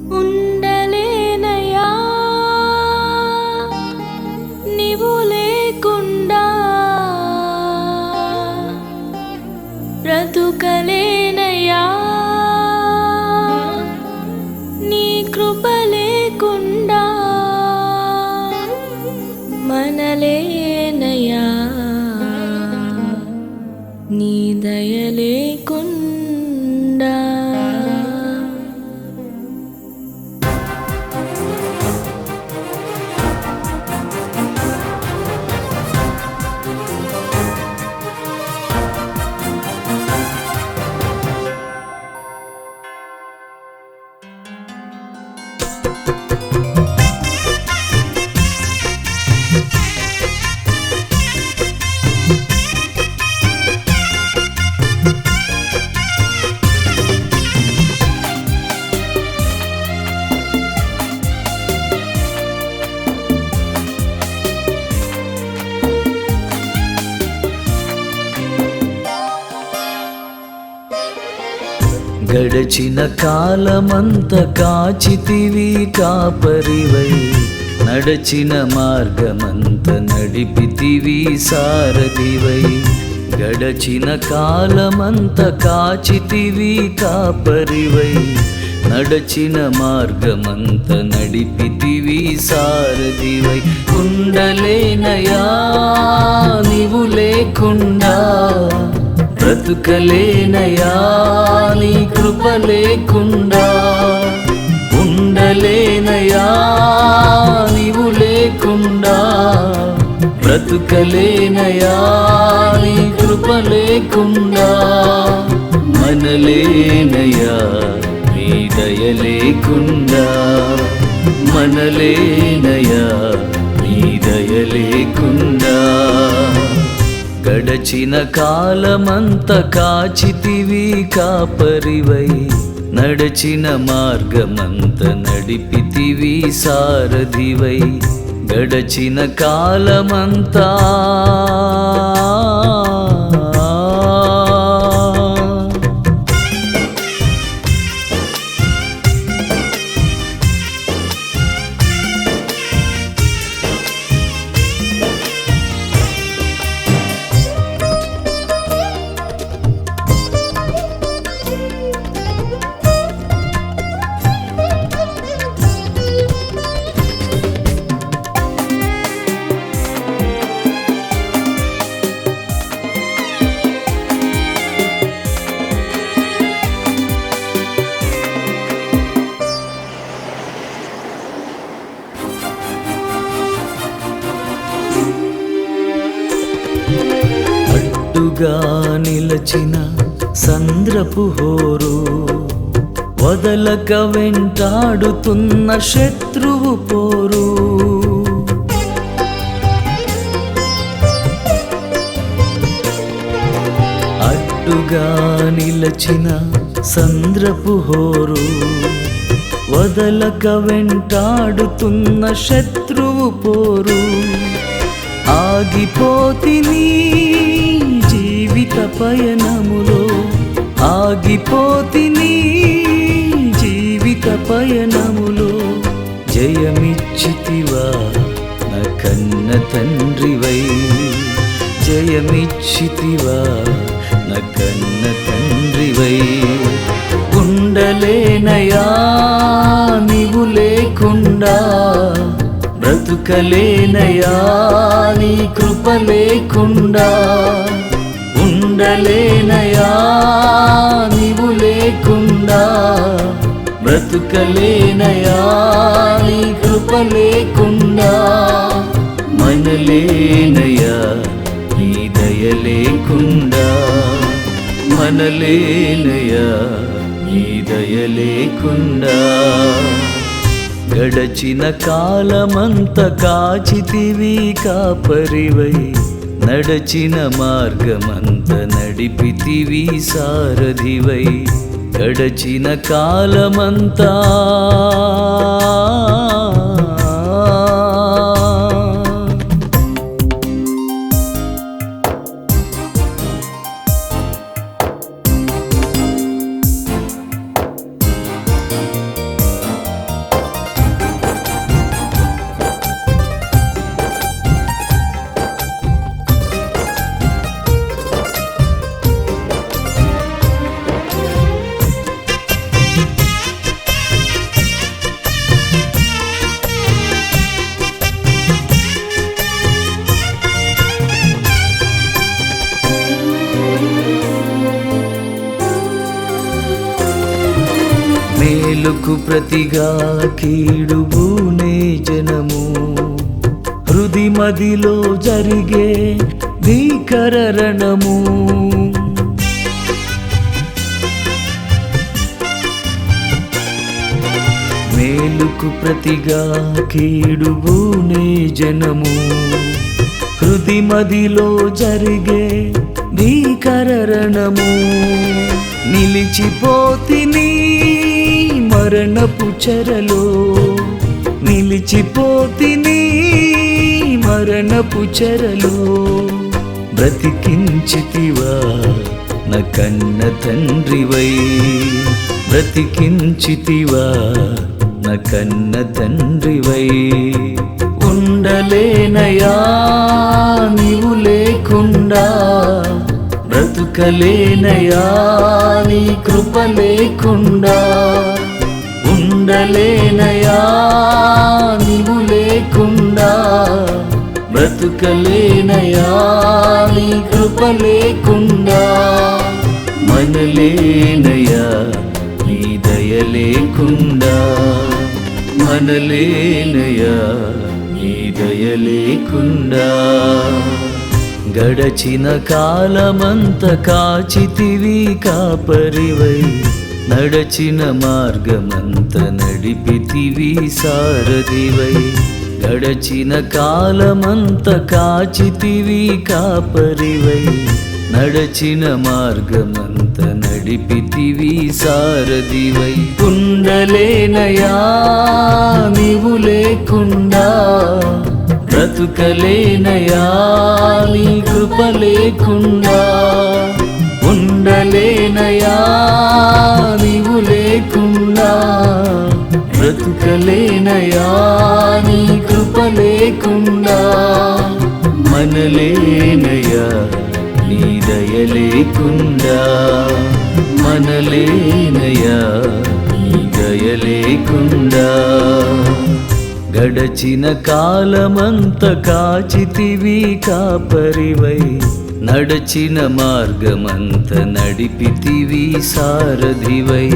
Oh. you గడచిన కాలమంత కాచితివి కాపరివై నడచిన మార్గమంత నడిపితివి సారథివై గడచిన కాలమంత కాచితివి కాపరివై నడచిన మార్గమంత నడిపితివి సారథివై ఉండలేనయా నీవు లేకుండా బ్రతుకలేనయా నీ కృప లేకుండా ఉండలేనయా నీవు లేకుండా బ్రతుకలేనయా నీ కృప లేకుండా మనలేనయా నీ దయ లేకుండా మనలేనయా నీ దయ లేకుండా. గడచిన కాలమంత కాచితివి కాపరివై నడచిన మార్గమంత నడిపితివి సారథివై గడచిన కాలమంతా. అడ్డుగా నిలచిన సంద్రపు హోరు వదలక వెంటాడుతున్న శత్రువు పోరు. అడ్డుగా నిలచిన సంద్రపు హోరు వదలక వెంటాడుతున్న శత్రువు పోరు. ఆగిపోతిని జీవిత పయనములో ఆగిపోతిని. జీవిత పయనములో జయమిచ్చితివా నా కన్న తండ్రివై. జయమిచ్చితివా నా కన్న తండ్రివై. ఉండలేనయా నీవు లేకుండా. బ్రతుకలేనయా నీ కృప లేకుండా. ఉండలేనయా నీవు లేకుండా బ్రతుకలేనయా? నీ కృప లేకుండా మనలేనయా? నీ దయ లేకుండా మనలేనయా? నీ దయ లేకుండా గడచిన కాలమంత కాచితివి కాపరివై నడచిన మార్గమంత నడిపితివి సారథివై గడచిన కాలమంతా. మేలుకు ప్రతిగా కీడుబూనే జనము. హృది మదిలో జరిగే ధీకరరణము మేలుకు ప్రతిగా కీడుబూనే జనము. హృది మదిలో జరిగే భీకర నిలిచిపోతి నిలిచిపోతిని మరణపు చెరలో నిలిచిపోతిని మరణపు చెరలో బ్రతికించితివా నా కన్న తండ్రివై? బ్రతికించితివా నా కన్న తండ్రివై? ఉండలేనయా నీవు లేకుండా? బ్రతుకలేనయా నీ కృప లేకుండా? ఉండలేనయా నీవు లేకుండా బ్రతుకలేనయా? నీ కృప లేకుండా మనలేనయా? నీ దయ లేకుండా మనలేనయా? నీ దయ లేకుండా గడచిన కాలమంత కాచితివి కాపరివై నడచిన మార్గమంత నడిపితివి సారథివై. గడచిన కాలమంత కాచితివి కాపరివై. నడచిన మార్గమంత నడిపితివి సారథివై. కుండలేనయా నీవు లేకుండా? బ్రతుకలేనయా నీ కృప లేకుండా? ఉండలేనయా నీవు లేకుండా బ్రతుకలేనయా? నీ కృప లేకుండా మనలేనయా? నీ దయ లేకుండా మనలేనయా? నీ దయ లేకుండా గడచిన కాలమంత కాచితివి కాపరివై నడచిన మార్గమంత నడిపితివి సారథివై